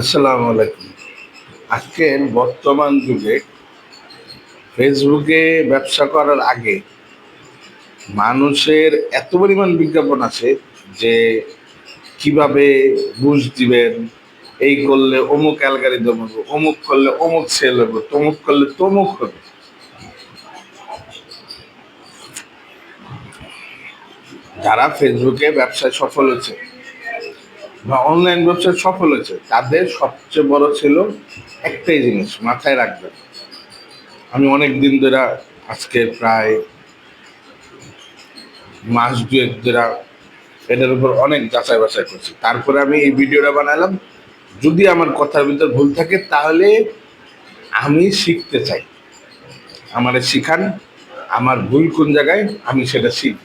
আসসালামু আলাইকুম। আজকের বর্তমান যুগে ফেসবুকে ব্যবসা করার আগে মানুষের এত পরিমাণ বিজ্ঞাপন আছে যে কীভাবে বুঝ দিবেন, এই করলে অমুক অ্যালগারিদম হবে, অমুক করলে অমুক সেল হবে, তমুক করলে তমুক হবে। যারা ফেসবুকে ব্যবসায় সফল হয়েছে বা অনলাইন ব্যবসায় সফল হয়েছে, তাদের সবচেয়ে বড় ছিল একটাই জিনিস, মাথায় রাখবেন। আমি অনেক দিন ধরে আজকে প্রায় মাস দুয়েক ধরে এটার উপর অনেক যাচাই বাছাই করছি। তারপরে আমি এই ভিডিওটা বানালাম। যদি আমার কথার ভিতর ভুল থাকে, তাহলে আমি শিখতে চাই। আমারে শিখান, আমার ভুল কোন জায়গায়, আমি সেটা শিখব।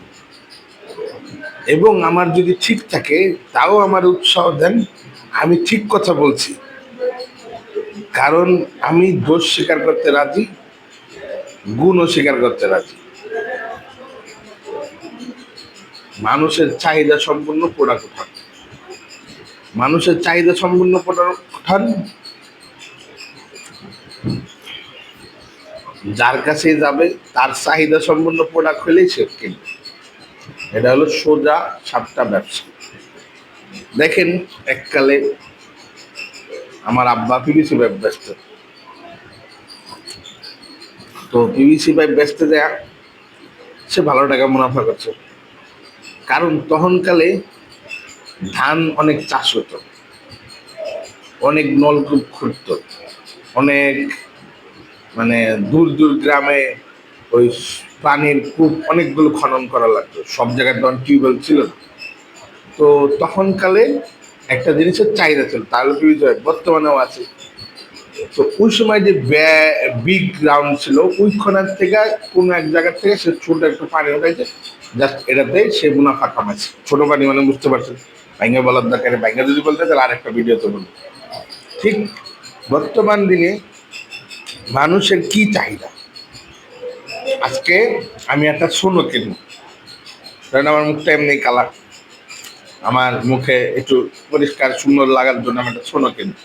এবং আমার যদি ঠিক থাকে, তাও আমার উৎসাহ দেন, আমি ঠিক কথা বলছি। কারণ আমি দোষ স্বীকার করতে রাজি, গুণও স্বীকার করতে রাজি। মানুষের চাহিদা সম্পূর্ণ প্রোডাক্ট উঠান মানুষের চাহিদা সম্পূর্ণ প্রোডাক্ট উঠান যার কাছে যাবে, তার চাহিদা সম্পূর্ণ প্রোডাক্ট হলেই সে কিনবে। এটা হলো সোজা সাতটা ব্যবসা। দেখেন এককালে আমার আব্বা পিভিসি পাইপ ব্যস্ত তো পিভিসি পাইপ ব্যস্ত দেয়া সে ভালো টাকা মুনাফা করছে। কারণ তখনকালে ধান অনেক চাষ হতো। অনেক নলকূপ খুঁড়ত। অনেক মানে দূর দূর গ্রামে ওই পানির কূপ অনেকগুলো খনন করা লাগতো। সব জায়গায় তখন টিউবওয়েল ছিল তো তখনকালে একটা জিনিসের চাহিদা ছিল তাহলে কি বর্তমানেও আছে। তো ওই সময় যে বিগ গ্রাউন্ড ছিল, ওইখানের থেকে কোনো এক জায়গার থেকে সে ছোট একটু পানি উঠাইছে জাস্ট এটাতে সে মুনাফা কামাচ্ছে ছোট পানি মানে বুঝতে পারছেন। ভাঙ্গা বলার দরকার ভাঙ্গা যদি বলতে তাহলে আর আরেকটা ভিডিওতে বলব। ঠিক বর্তমান দিনে মানুষের কি চাহিদা? আজকে আমি একটা সোনো কিনব। কারণ আমার মুখটা এমনি কালার আমার মুখে একটু পরিষ্কার সুন্দর লাগার জন্য আমি একটা সোনো কিনব।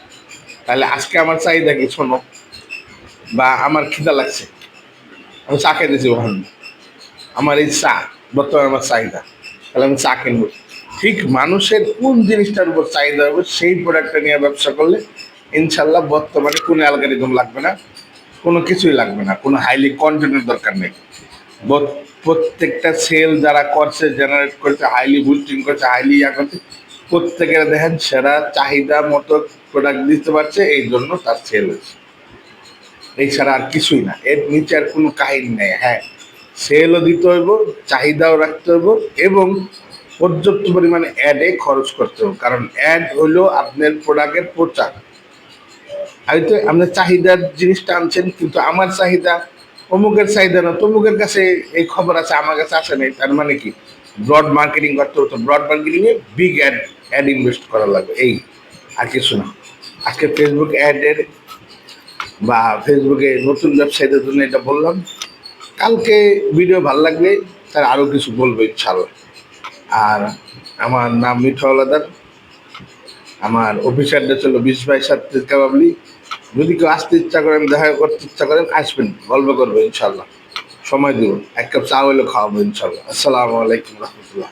তাহলে আজকে আমার চাহিদা কি শোনো বা আমার খিদা লাগছে? আমি চা দিয়েছি ওখানে আমার এই চা, বর্তমানে আমার চাহিদা। তাহলে আমি চা কিনবো। ঠিক মানুষের কোন জিনিসটার উপর চাহিদা হবে, সেই প্রোডাক্টটা নিয়ে ব্যবসা করলে ইনশাল্লাহ বর্তমানে কোনো অ্যালগারিদম লাগবে না। কোনো কিছুই লাগবে না, কোনো হাইলি কন্টেন্টের দরকার নেই। প্রত্যেকটা সেল যারা করছে জেনারেট করছে হাইলি বুস্টিং করছে হাইলি ইয়া করছে, প্রত্যেকের দেখেন সেরা চাহিদা মতো প্রোডাক্ট দিতে পারছে, এই জন্য তার সেল হয়েছে। এই ছাড়া আর কিছুই না, এর নিচে আর কোনো কাহিনী নেই হ্যাঁ। সেলও দিতে হইব, চাহিদাও রাখতে হইব, এবং পর্যাপ্ত পরিমাণে অ্যাডে খরচ করতে হবে কারণ অ্যাড হলো আপনার প্রোডাক্টের প্রচার। হয়তো আপনার চাহিদার জিনিসটা আনছেন, কিন্তু আমার চাহিদা অমুকের চাহিদা না, তমুকের কাছে এই খবর আছে, আমার কাছে আসে নাই। তার মানে কি? ব্রড মার্কেটিং করতে হতো। ব্রড মার্কেটিংয়ে বিগ অ্যাড অ্যাড ইনভেস্ট করা লাগবে এই আর কিছু না। আজকে ফেসবুক অ্যাডের বা ফেসবুকে নতুন ব্যবসায়ীদের জন্য এটা বললাম। কালকে ভিডিও ভালো লাগবে, তার আরও কিছু বলব ইনশাল্লাহ আর আমার নাম মিঠা আলাদার। আমার অফিসারটা ছিল বিশ বাই সাত কাবাবলি। যদি কেউ আসতে ইচ্ছা করেন, দেখা করতে ইচ্ছা করেন, আসবেন, গল্প করবেন ইনশাল্লাহ সময় দিব। এক কাপ চা হইলে খাওয়াবো ইনশাল্লাহ আসসালামু আলাইকুম রহমতুল্লাহ।